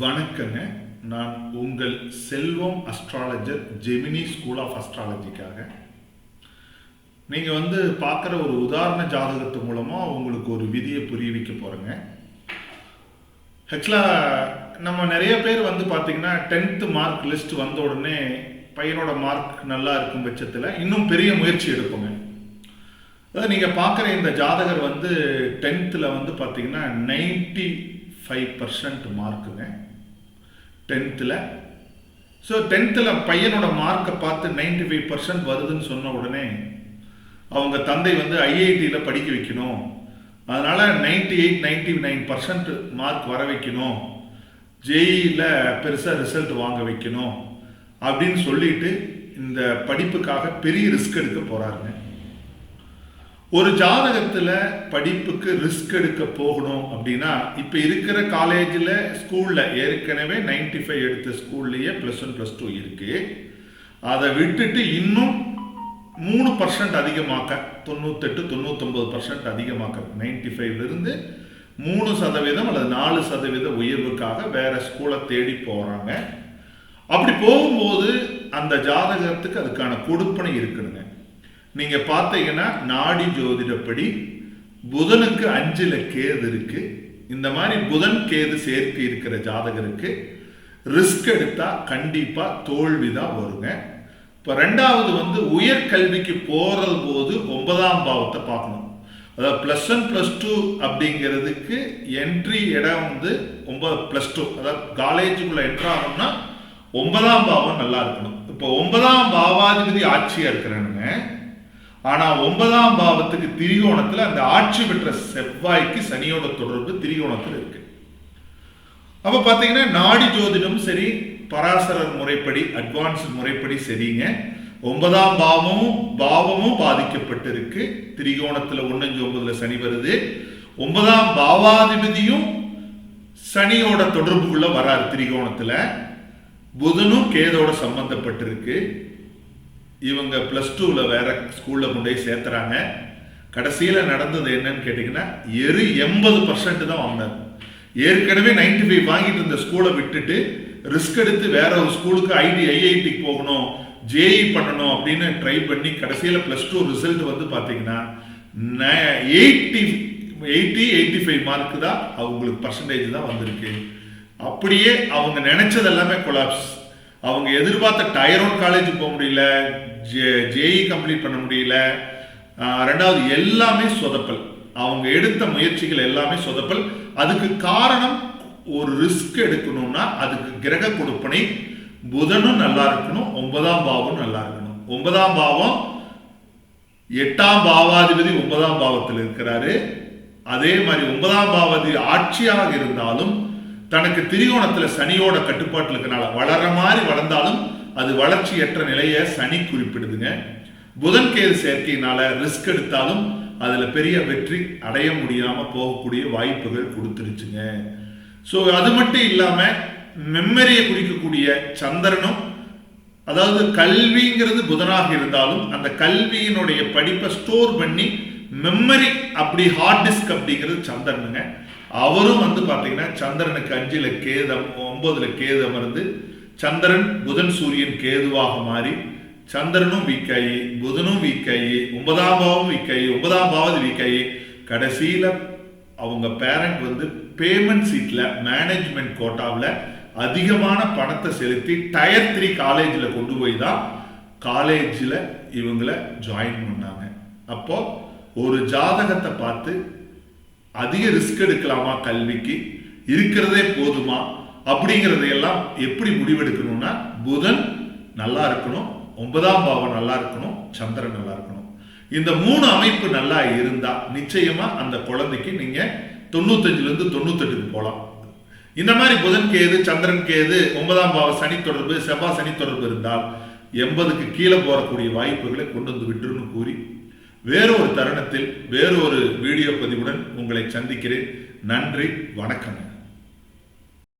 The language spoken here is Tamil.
வணக்கங்க. நான் உங்கள் Selvam astrologer Gemini school of அஸ்ட்ராலஜிக்காக நீங்கள் வந்து பார்க்குற ஒரு உதாரண ஜாதகத்து மூலமாக உங்களுக்கு ஒரு விதியை புரிய வைக்க போகிறேங்க ஆக்சுவலாக நம்ம நிறைய பேர் வந்து பார்த்திங்கன்னா டென்த்து மார்க் லிஸ்ட் வந்த உடனே பையனோட மார்க் நல்லா இருக்கும் பட்சத்தில் இன்னும் பெரிய முயற்சி எடுப்போங்க. அதாவது நீங்கள் பார்க்குற இந்த ஜாதகர் வந்து டென்த்தில் வந்து பார்த்தீங்கன்னா நைன்டி ஃபைவ் பர்சன்ட் மார்க்குங்க டென்த்தில் ஸோ டென்த்தில் பையனோட மார்க்கை பார்த்து நைன்டி ஃபைவ் பர்சன்ட் வருதுன்னு சொன்ன உடனே அவங்க தந்தை வந்து ஐஐடியில் படிக்க வைக்கணும். அதனால் ninety eight ninety nine percent mark வர வைக்கணும் ஜேஇயில் பெருசாக ரிசல்ட் வாங்க வைக்கணும். அப்படின்னு சொல்லிட்டு இந்த படிப்புக்காக பெரிய ரிஸ்க் எடுக்க போகிறாருங்க ஒரு ஜாதகத்தில் படிப்புக்கு ரிஸ்க் எடுக்க போகணும் அப்படின்னா இப்போ இருக்கிற காலேஜில் ஸ்கூலில் ஏற்கனவே நைன்டி ஃபைவ் எடுத்த ஸ்கூல்லையே ப்ளஸ் ஒன் ப்ளஸ் டூ இருக்குது அதை விட்டுட்டு இன்னும் மூணு பர்சன்ட் அதிகமாக்க தொண்ணூத்தெட்டு தொண்ணூத்தொம்பது பர்சன்ட் அதிகமாக்க நைன்டி ஃபைவ்லேருந்து மூணு சதவீதம் அல்லது நாலு சதவீத உயர்வுக்காக வேறு ஸ்கூலை தேடி போகிறாங்க அப்படி போகும்போது அந்த ஜாதகத்துக்கு அதுக்கான கொடுப்பனை இருக்குதுங்க. நீங்க பார்த்தீங்கன்னா நாடி ஜோதிடப்படி புதனுக்கு அஞ்சில் கேது இருக்கு. இந்த மாதிரி புதன் கேது சேர்த்து இருக்கிற ஜாதகருக்கு ரிஸ்க் எடுத்தா கண்டிப்பா தோல்வி தான் வருங்க. இப்போ ரெண்டாவது வந்து உயர்கல்விக்கு போறது போது ஒன்பதாம் பாவத்தை பார்க்கணும். அதாவது ப்ளஸ் ஒன் ப்ளஸ் டூ அப்படிங்கிறதுக்கு என்ட்ரி இடம் வந்து ஒன்பது ப்ளஸ் டூ அதாவது காலேஜுக்குள்ள என்ட்ரு ஆகணும்னா ஒன்பதாம் பாவம் நல்லா இருக்கணும். இப்போ ஒன்பதாம் பாவாதிபதி ஆட்சியா இருக்கிறானுங்க. ஆனா ஒன்பதாம் பாவத்துக்கு திரிகோணத்துல அந்த ஆட்சி பெற்ற செவ்வாய்க்கு சனியோட தொடர்பு திரிகோணத்துல இருக்கு. அப்ப பாத்தீங்கன்னா நாடி ஜோதிடம் சரி பராசரர் முறைப்படி அட்வான்ஸ் முறைப்படி சரிங்க. ஒன்பதாம் பாவமும் பாவமும் பாதிக்கப்பட்டிருக்கு. திரிகோணத்துல ஒன்னஞ்சு ஒன்பதுல சனி வருது. ஒன்பதாம் பாவாதிபதியும் சனியோட தொடர்புக்குள்ள வராரு திரிகோணத்துல. புதனும் கேதோட சம்பந்தப்பட்டிருக்கு. இவங்க ப்ளஸ் டூவில் வேற ஸ்கூலில் கொண்டு போய் சேர்த்துறாங்க. கடைசியில் நடந்தது என்னன்னு கேட்டிங்கன்னா எரு எண்பது பர்சன்ட் தான் வாங்கினார் ஏற்கனவே நைன்டி ஃபைவ் வாங்கிட்டு இருந்த ஸ்கூலை விட்டுட்டு ரிஸ்க் எடுத்து வேற ஒரு ஸ்கூலுக்கு ஐடி ஐஐடிக்கு போகணும் ஜேஇ பண்ணணும் அப்படின்னு ட்ரை பண்ணி கடைசியில் ப்ளஸ் டூ ரிசல்ட் வந்து பார்த்தீங்கன்னா eighty eighty eighty five mark தான் அவங்களுக்கு பர்சன்டேஜ் தான் வந்திருக்கு. அப்படியே அவங்க நினைச்சது எல்லாமே கொலாப்ஸ் அவங்க எதிர்பார்த்த டயரோன் காலேஜ் போக முடியல ஜேஇ கம்ப்ளீட் பண்ண முடியல. ரெண்டாவது எல்லாமே சொதப்பல். அவங்க எடுத்த முயற்சிகள் எல்லாமே சொதப்பல். அதுக்கு காரணம் ஒரு ரிஸ்க் எடுக்கணும்னா அதுக்கு கிரக கொடுப்பனை புதனும் நல்லா இருக்கணும் ஒன்பதாம் பாவம் நல்லா இருக்கணும். ஒன்பதாம் பாவம் எட்டாம் பாவாதிபதி ஒன்பதாம் பாவத்தில் இருக்கிறாரு. அதே மாதிரி ஒன்பதாம் பாவதி ஆட்சியாக இருந்தாலும் தனக்கு திரிகோணத்துல சனியோட கட்டுப்பாட்டில் இருக்கனால வளர மாதிரி வளர்ந்தாலும் அது வளர்ச்சியற்ற நிலையை சனி குறிப்பிடுதுங்க. புதன் கேது சேர்க்கையினால ரிஸ்க் எடுத்தாலும் அதுல பெரிய வெற்றி அடைய முடியாம போகக்கூடிய வாய்ப்புகள் கொடுத்துருச்சுங்க. ஸோ அது மட்டும் இல்லாம மெம்மரியை குறிக்கக்கூடிய சந்திரனும் அதாவது கல்விங்கிறது புதனாக இருந்தாலும் அந்த கல்வியினுடைய படிப்பை ஸ்டோர் பண்ணி மெமரி அப்படி ஹார்ட் டிஸ்க் அப்படிங்கிறது சந்திரனுங்க. அவரும் வந்து பார்த்தீங்கன்னா சந்திரனுக்கு அஞ்சில் கேதம் ஒன்பதுல கேதம் இருந்து சந்திரன் புதன் சூரியன் கேதுவாக மாறி சந்திரனும் வீக்காயி புதனும் வீக்காயி ஒன்பதாம் பாவம் வீக்காயி ஒன்பதாம் பாவது வீக்காயி கடைசியில் அவங்க பேரண்ட் வந்து பேமெண்ட் சீட்டில் மேனேஜ்மெண்ட் கோட்டாவில் அதிகமான பணத்தை செலுத்தி டயர் த்ரீ காலேஜில் கொண்டு போய் தான் காலேஜில் இவங்களை ஜாயின் பண்ணாங்க. அப்போ ஒரு ஜாதகத்தை பார்த்து அதிக ரிஸ்க் எடுக்கலாமா கல்விக்கு? இருக்கிறதே போதுமா? அப்படிங்கிறதையெல்லாம் எப்படி முடிவெடுக்கணும்னா புதன் நல்லா இருக்கணும் ஒன்பதாம் பாவம் நல்லா இருக்கணும் சந்திரன் நல்லா இருக்கணும். இந்த மூணு அமைப்பு நல்லா இருந்தா நிச்சயமா அந்த குழந்தைக்கு நீங்க தொண்ணூத்தஞ்சுல இருந்து தொண்ணூத்தெட்டுக்கு போகலாம் இந்த மாதிரி புதன் கேது சந்திரன் கேது ஒன்பதாம் பாவ சனி தொடர்பு செவ்வாய் சனி தொடர்பு இருந்தால் எண்பதுக்கு கீழே போறக்கூடிய வாய்ப்புகளை கொண்டு வந்து விட்டுருன்னு கூறி வேறொரு தருணத்தில் வேறொரு வீடியோ பதிவுடன் உங்களை சந்திக்கிறேன். நன்றி வணக்கம்